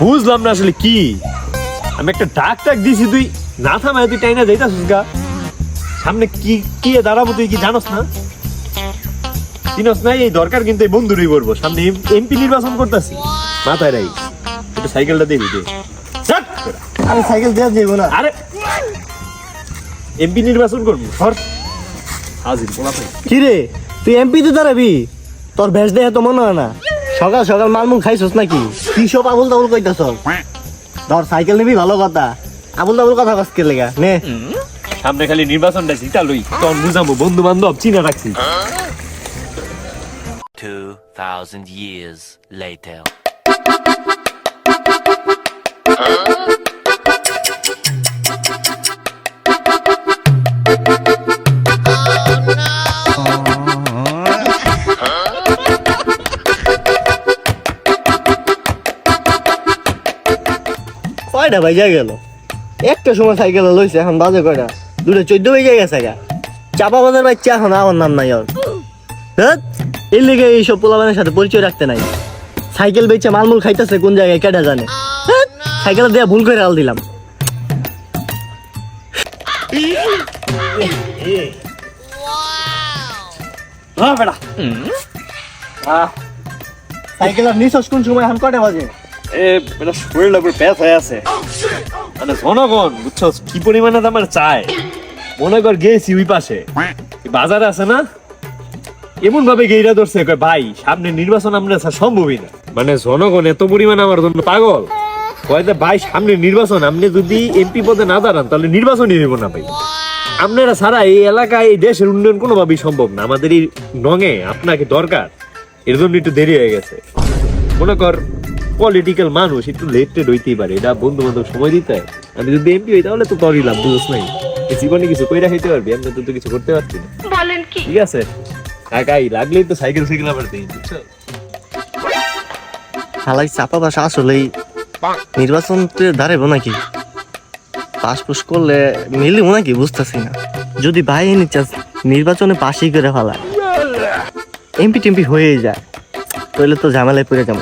বুঝলাম না আসলে কি। আমি একটা ডাক টাক দিছি তুই না থামায় তুই টাইনা যাইতাছিস গা। সামনে কি কি দাঁড়াবো তুই কি জানোস না? চিনস না এই দরকার কিন্তু এই বন্ধুরই করব। সামনে এমপি নির্বাচন করতেছি। মাথায় রাই একটু সাইকেলটা দিবি। ছাড়। আমি সাইকেল দেওয়া যাব না। আরে। এমপি নির্বাচন করব। ধর। হাজির কি রে তুই এমপি তে দাঁড়াবি? তোর ভেজ দেয় তো মনে হয় না। সকাল সকাল মালমুল খাইছস নাকি? কি সব আবুল তাবুল কইতাছ ধর সাইকেল নিবি ভালো কথা। আবুল তাবুল কথা কসকে লেগা? নে। সামনে খালি নির্বাচনটা জিতা লই। তোর বুঝাবো বন্ধু বান্ধব চিনা রাখছি। 2,000 years later. কয়টা বাজে গেল? একটা সময় সাইকেল লইছে এখন বাজে কয়টা? দুটো চোদ্দ বেজে গেছে গা। চাপা বাজার বাচ্চা এখন আমার নাম নাই ওর। হ্যাঁ? এর লিগে এইসব পোলাবানের সাথে পরিচয় রাখতে নাই। সাইকেল বেচে মালমুল খাইতেছে কোন জায়গায় কেটে জানে? সাইকেল দেয়া ভুল করে আল দিলাম। হ্যাঁ সাইকেল আর নিছস কোন সময় এখন কটা বাজে? এ বেটা শরীরটা পুরো প্যাথ হয়ে আছে। মানে জনগণ বুঝছ কি পরিমাণে আমার চায় মনে কর গেছি ওই পাশে। বাজারে আছে না? এমন ভাবে গেইরা ধরছে ভাই, সামনে নির্বাচন আমরা সম্ভবই না। মানে জনগণ এত পরিমাণে আমার জন্য পাগল। কয় যে, ভাই, সামনে নির্বাচন, আপনি যদি এমপি পদে না দাঁড়ান, তাহলে নির্বাচনই হইব না ভাই। আপনারা সারা এই এলাকায়, এই দেশের উন্নয়ন কোনোভাবেই সম্ভব না। আমাদের এই নঙে আপনাকে দরকার। এর জন্য একটু দেরি হয়ে গেছে। মনে কর পলিটিক্যাল মানুষ একটু লেট টেট হইতেই পারে এটা বন্ধু বান্ধব সময় দিতে হয়। আমি যদি এমপি হই তাহলে তো তোরই লাভ বুঝছ নাই। জীবনে কিছু কইরা খাইতে পারবি আমি তো তো কিছু করতে পারছি না। বলেন কি? ঠিক আছে? একাই লাগলেই তো সাইকেল সাইকেল আবার দিই বুঝছ? হালাই চাপা বাসা আসলেই নির্বাচন দাঁড়াবো নাকি? পাস পুস করলে মিলিব নাকি বুঝতেছি না। যদি ভাই নিচাস নির্বাচনে পাশই করে ফেলায় এমপি টেমপি হয়ে যায় তাহলে তো ঝামেলায় পড়ে যাব।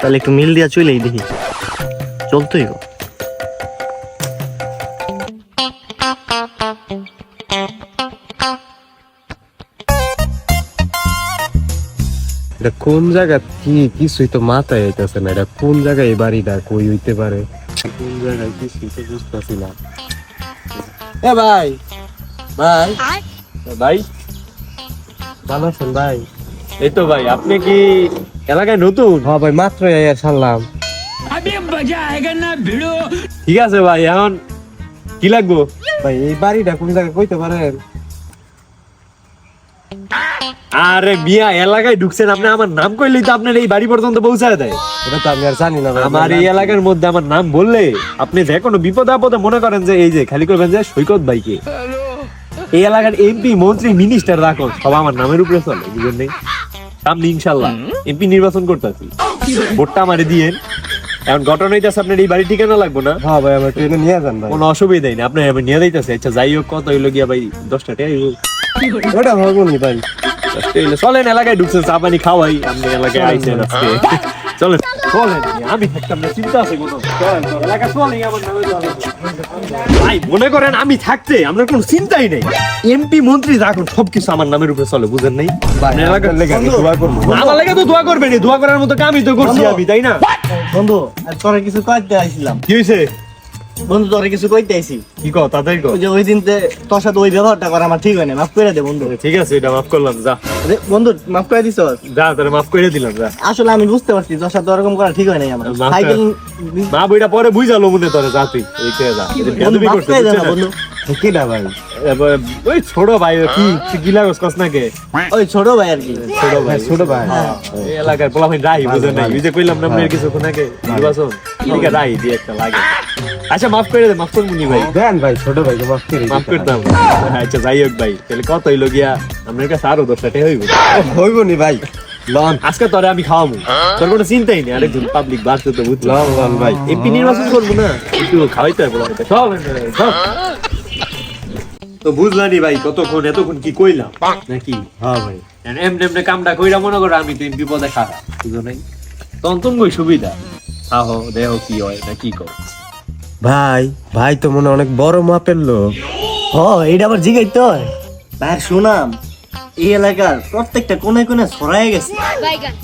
তাহলে একটু মিল দিয়া চলেই দেখি। চলতোই গো। কোন জায়গা কি কিছুই তো মাথায় আইতাছে না, এটা কোন জায়গায় এই বাড়িটা কই হইতে পারে? কোন জায়গায় কিছুই তো বুঝতেছি না। এ ভাই ভাই ভাই, ভালো আছেন ভাই? এই তো ভাই, আপনি কি এলাকায় নতুন? হ্যাঁ ভাই মাত্র আইয়া ছাড়লাম। ঠিক আছে ভাই এখন কি লাগবো? ভাই এই বাড়িটা কোন জায়গায় কইতে পারেন? আরে মিয়া এলাকায় ঢুকছেন আপনি আমার নাম কইলেই তো আপনার এই বাড়ি পর্যন্ত পৌঁছায় দেয়। এটা তো আমি আর জানি না আমার এই এলাকার মধ্যে আমার নাম বললে আপনি যে কোনো বিপদ আপদে মনে করেন যে এই যে খালি করবেন যে সৈকত ভাইকে। এই এলাকার এমপি মন্ত্রী মিনিস্টার রাখো সব আমার নামের উপরে চলে বুঝলেন নেই? সামনে ইনশাল্লাহ এমপি নির্বাচন করতেছি। ভোটটা আমারে দিয়েন এখন ঘটনা হইতেছে আপনার এই বাড়ি ঠিকানা লাগবো না? হ্যাঁ ভাই আমার ট্রেনে নিয়ে যান ভাই। কোনো অসুবিধাই নেই আপনি আমি নিয়ে দিতেছে আচ্ছা যাই হোক কত হইল গিয়া ভাই দশটা টাকা। ওটা ভাবো নি ভাই চলেন এলাকায় ঢুকছেন চা পানি খাওয়াই। আপনি এলাকায় আইছেন আজকে। চলেন। চলেন। আমি থাকতাম না চিন্তা আছে কোনো। চলেন, এলাকা চলেন, আমার নামে। ভাই মনে করেন আমি থাকতে আপনার কোনো চিন্তাই নেই। এমপি মন্ত্রী রাখুন সবকিছু আমার নামের উপরে চলে বুঝেন নাই? দোয়া করব। আমার লেগে তো দোয়া করবেন দোয়া করার মতো কামই তো করছি আমি তাই না? বন্ধু আর তোরা কিছু কইতে আইছিলাম। কি হয়েছে বন্ধু তোরে কিছু কইতে আইছি। কি কও তাড়াতাড়ি কও। যে ওই দিন তে- তোর সাথে ওই ব্যবহারটা করা আমার ঠিক হয় না মাফ করে দে বন্ধু। ঠিক আছে এটা মাফ করলাম যা। আরে, বন্ধু মাফ করে দিছ যা তোরে মাফ করে দিলাম যা। আসলে আমি বুঝতে পারছি তোর সাথে ওরকম করা ঠিক হয় নাই আমার। সাইকেল মা বইটা পরে বুঝালো মনে তোরে যা তুই। এই যা বন্ধু মাফ করে দে না না? বন্ধু। কি না ভাই? ওই ছোট ভাই কি লাগস কস না কে ওই ছোট ভাই আর কি। ছোট ভাই ছোট ভাই। এই এলাকার পোলা ভাই রাই বুঝে নাই? ওই যে কইলাম না আপনার কিছু কোনাকে নির্বাচন এদিকে রাই দিয়ে একটা লাগে। আচ্ছা মাফ করে দে মাফ করব নি ভাই? দেন ভাই ছোট ভাই মাফ করে মাফ করতাম। আচ্ছা যাই হোক ভাই তাহলে কত হইল গিয়া? আপনার কাছে আরও দশটা হইব। হইব নি ভাই লন। আজকে তোরে আমি খাওয়াবো তোর কোনো চিন্তাই নেই আরেকজন পাবলিক বাড়তে তো বুঝলো লন লন ভাই। এমপি নির্বাচন করব না একটু খাওয়াইতে হবে সব সব। তো বুঝলানি ভাই কতক্ষণ এতক্ষণ কি কইলাম? নাকি? হ্যাঁ ভাই। এমনি এমনি কামটা কইরা মনে করো আমি তো এম বিপদে খারাপ বুঝো নাই তখন তুমি কই সুবিধা আহো দেহ কি হয় না কি কর? ভাই ভাই তো মনে অনেক বড় মাপের লোক। হ এটা আবার জিগাই তো ভাই শুনাম এই এলাকার প্রত্যেকটা কোনে কোনে ছড়াই গেছে।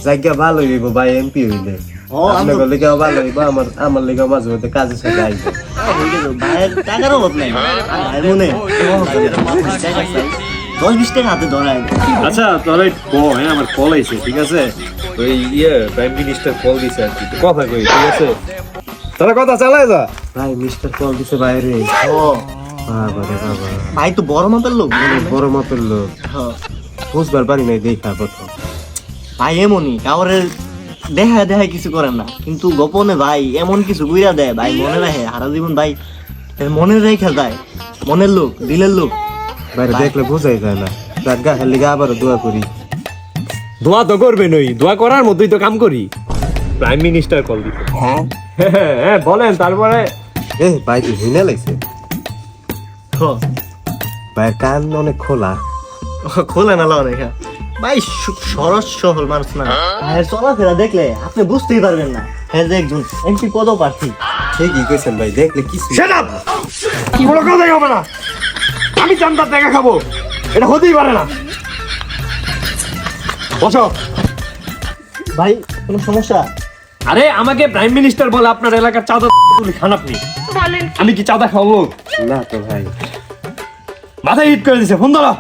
জায়গা ভালো হইব ভাই এমপি হইলে। আপনার লেগে ভালো হইব আমার আমার লেগে মাঝে মধ্যে কাজে সাথে আইব ভাইয়ের টাকার অভাব নাই। ভাই মনে। দশ বিশ টাকা হাতে ধরায়। আচ্ছা তাহলে ক হ্যাঁ আমার কল আইছে ঠিক আছে? এই ইয়ে প্রাইম মিনিস্টার কল দিছে আর কি কথা কই ঠিক আছে? তোরা কথা চালাই যা। ভাই মিস্টার কল দিছে বাইরে। ও বাবা রে বাবা। ভাই তো বড় মাপের লোক। বড় মাপের লোক। হ্যাঁ। বুঝবার পারি নাই দেখা প্রথম। ভাই এমনই কাউরে দেখা দেখা কিছু করেন না। কিন্তু গোপনে ভাই এমন কিছু বুইরা দেয় ভাই মনে রাখে সারা জীবন ভাই মনে রেখে দেয়। মনের লোক দিলের লোক বাইরে দেখলে বোঝাই যায় না। তার গা হেলে গা আবার দোয়া করি। দোয়া তো করবে নই দোয়া করার মতোই তো কাম করি। প্রাইম মিনিস্টার কল দিছে হ্যাঁ? হ্যাঁ বলেন তারপরে। এ ভাই তুই হিনে লাগছে? হ্যাঁ। ভাইয়ের কান অনেক খোলা। খোলে না লাও রেখা ভাই সু- সরস সহল মানুষ না। ভাইয়ের চলাফেরা দেখলে আপনি বুঝতেই পারবেন না। হ্যাঁ যে একজন এমপি পদ প্রার্থী ঠিকই কইছেন ভাই? দেখলে কিছু সেট আপ কোনো কথাই হবে না। আমি চান্দার টাকা খাব। এটা হতেই পারে না। বসো। ভাই কোনো সমস্যা? আরে আমাকে প্রাইম মিনিস্টার বলে আপনার এলাকার চাঁদা তুলি খান আপনি আমি কি চাঁদা খাব? না তো ভাই। মাথায় হিট করে দিছে ফোন ধরো।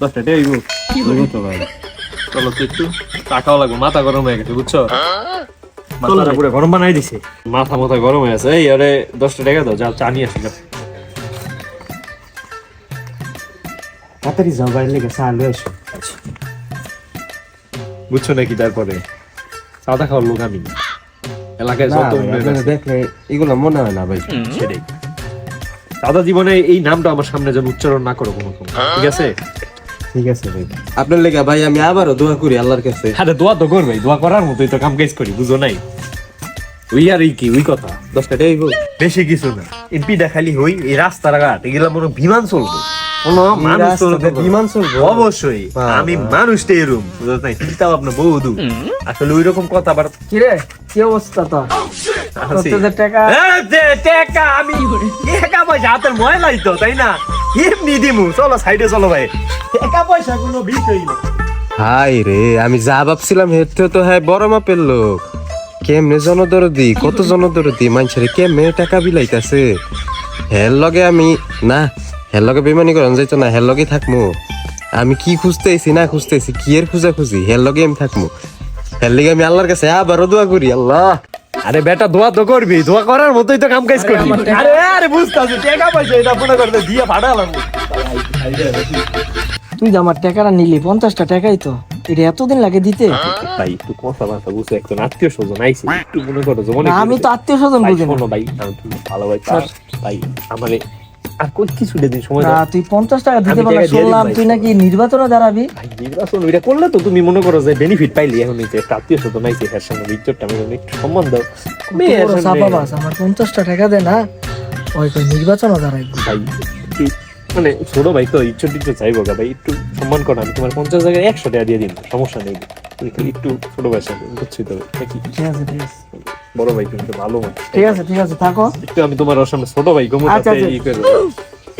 দশটা টাকা দিব বলব তো ভাই চলো তো একটু টাকাও লাগবে মাথা গরম হয়ে গেছে বুঝছ? মাথাটা পুরো গরম বানাই দিছে। মাথা মাথা গরম হয়ে আছে এই আরে দশটা টাকা দাও যা চা নিয়ে আসি যাও। তাড়াতাড়ি যাও বাইরে লেগে চা লয়ে আসো। বুঝছ নাকি তারপরে? চাঁদা খাওয়ার লোক আমি। এলাকায় যত দেখলে এগুলো মনে হয় না ভাই। সেটাই। চাঁদা জীবনে এই নামটা আমার সামনে যেন উচ্চারণ না করো কোনো ঠিক আছে? ঠিক আছে ভাই। আপনার লেগে ভাই আমি আবারও দোয়া করি আল্লাহর কাছে। আরে দোয়া তো করবে দোয়া করার মতোই তো কাম কাজ করি বুঝো নাই? ওই আর কি ওই কথা? দশটা টাকা বেশি কিছু না। এমপি দেখালি হই এই রাস্তার ঘাট এগুলা মনে বিমান চলবো। মানুষ চলবে বিমান চলবে? অবশ্যই। আমি মানুষটা এরম বুঝো নাই? চিন্তা ভাবনা আসলে ওই রকম কথা আবার কিরে কি অবস্থা তো টাকা। টাকা আমি টাকা পয়সা হাতের ময়লাই তো তাই না? এমনি দিমু চলো সাইডে চলো ভাই। টাকা পয়সা কোনো বিষয় না হাই রে আমি যা ভাবছিলাম হেতে তো হ্যাঁ বড় মাপের লোক। কেমনে জনদরদি কত জনদরদি মানুষের কেমনে টাকা বিলাইতাছে। হের লগে আমি না হের লগে বেমানি করন যাইতো না হের লগে থাকমু। আমি কি খুঁজতেছি না খুঁজতেছি কি এর খুঁজা খুঁজি হের লগে আমি থাকমু। হের লগে আমি আল্লাহর কাছে আবারও দোয়া করি আল্লাহ। আরে বেটা দোয়া তো করবি। দোয়া করার মতোই তো কাম কাজ করবি আরে আরে বুঝতাছি। টাকা পয়সা এটা মনে করতে দিয়ে লাগবে। তুই যে আমার টাকাটা নিলি পঞ্চাশটা টাকাই তো। এটা এতদিন লাগে দিতে। ভাই একটু কথা বার্তা বুঝে একজন আত্মীয় স্বজন আইছে একটু মনে করো আমি তো আত্মীয় স্বজন ভাই বুঝি ভাই আমি ভালো ভাই ভাই আমারে আর কই কিছু দিন সময় না তুই পঞ্চাশ টাকা দিতে পারলে শুনলাম তুই নাকি নির্বাচনে দাঁড়াবি? ভাই নির্বাচন ওইটা করলে তো তুমি মনে করো যে বেনিফিট পাইলি এখন এই যে একটা আত্মীয় স্বজন আইছে এর সঙ্গে ইজ্জতটা আমি একটু সম্মান দাও। আমার পঞ্চাশটা টাকা দে না। ওই কই নির্বাচনে দাঁড়াইবি ভাই মানে ছোট ভাই তো ইজ্জত টিজ্জত চাইব ভাই একটু সম্মান করো আমি তোমার পঞ্চাশ জায়গায় একশো টাকা দিয়ে দিন সমস্যা নেই। একটু ছোট ভাই সাথে বুঝছি তো নাকি? ঠিক আছে ঠিক আছে। বড় ভাই কিন্তু ভালো ঠিক আছে ঠিক আছে থাকো। একটু আমি তোমার সামনে ছোট ভাই আচ্ছা, আচ্ছা।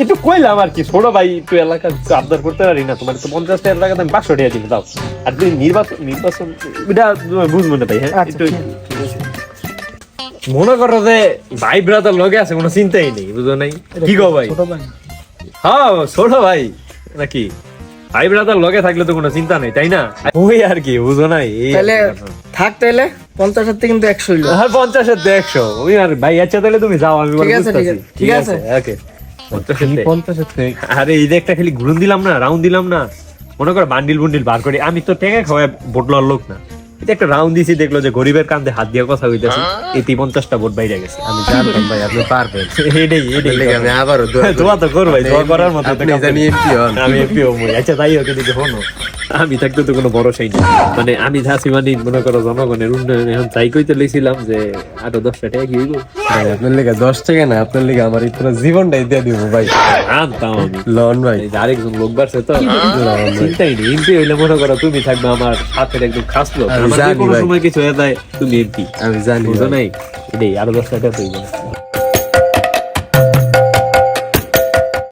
একটু কইলাম আর কি ছোট ভাই একটু এলাকা আবদার করতে পারি না তোমার তো পঞ্চাশ টাকা আমি পাঁচশো টাকা দিন দাও। আর তুমি নির্বাচন নির্বাচন এটা তুমি বুঝব না ভাই হ্যাঁ? আচ্ছা, একটু মনে করো যে ভাই ব্রাদার লগে আছে কোনো চিন্তাই নেই বুঝো নাই? কি গো ভাই? হ্যাঁ ছোট ভাই নাকি? ভাই ব্রাদার লগে থাকলে তো কোনো চিন্তা নেই তাই না? ওই আর কি বুঝো নাই তাহলে থাক তাহলে। পঞ্চাশের হাতে কিন্তু একশো হইল পঞ্চাশের তো একশো। ওই আর ভাই আচ্ছা তাহলে তুমি যাও আমি ঠিক আছে, ঠিক আছে, ওকে। পঞ্চাশ হাতে আরে এই যে একটা খালি ঘুরুন দিলাম না রাউন্ড দিলাম না। মনে করো বান্ডিল বুন্ডিল বার করি। আমি তো টেকা খাওয়াই বোটলার লোক না। একটা রাউন্ড দিছি দেখল যে গরিবের কান্দে হাত দিয়ে কথা হইতেছে এই পঞ্চাশটা ভোট বাইরে গেছে। আমি জানতাম ভাই আপনি পারবেন। এটাই এটাই লেগে আমি আবারও দোয়া তো করবাই দোয়া করার মতো এমপি হন। আমি এমপি হব। আচ্ছা তাই হোক এদিকে হনো আমি থাকতে তো কোনো ভরসাই নেই। মানে আমি ঝাঁসি মানে মনে করো জনগণের উন্নয়ন এখন চাই কইতে লেছিলাম যে আরও দশটা টাকা কি হইব। ভাই আপনার লেগে দশ টাকা না আপনার লেগে আমার এই পুরো জীবনটাই দিয়ে দিব ভাই। আনতাম আমি। লন ভাই। আরেকজন লোক বাড়ছে তো চিন্তাই নেই এমপি হইলে মনে করো তুমি থাকবে আমার হাতের একদম খাস লোক। আমি জানি ভাই। সময় কিছু হয়ে যায় তুমি এমপি। আমি জানি বুঝো নাই? এটাই আরও দশটা টাকা হইব